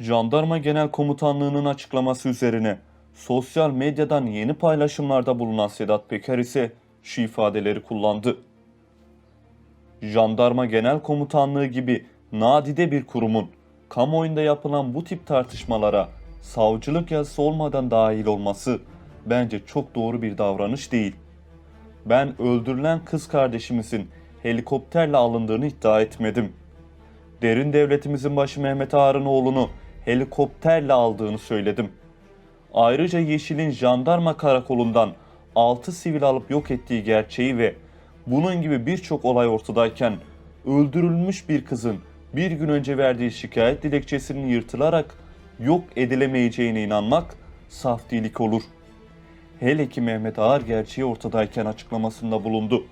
Jandarma Genel Komutanlığı'nın açıklaması üzerine sosyal medyadan yeni paylaşımlarda bulunan Sedat Peker ise şu ifadeleri kullandı. Jandarma Genel Komutanlığı gibi nadide bir kurumun kamuoyunda yapılan bu tip tartışmalara savcılık yazısı olmadan dahil olması bence çok doğru bir davranış değil. Ben öldürülen kız kardeşimizin helikopterle alındığını iddia etmedim. Derin devletimizin başı Mehmet Ağar'ın oğlunu helikopterle aldığını söyledim. Ayrıca Yeşil'in jandarma karakolundan 6 sivil alıp yok ettiği gerçeği ve bunun gibi birçok olay ortadayken öldürülmüş bir kızın bir gün önce verdiği şikayet dilekçesinin yırtılarak yok edilemeyeceğine inanmak saf değilik olur. Hele ki Mehmet Ağar gerçeği ortadayken açıklamasında bulundu.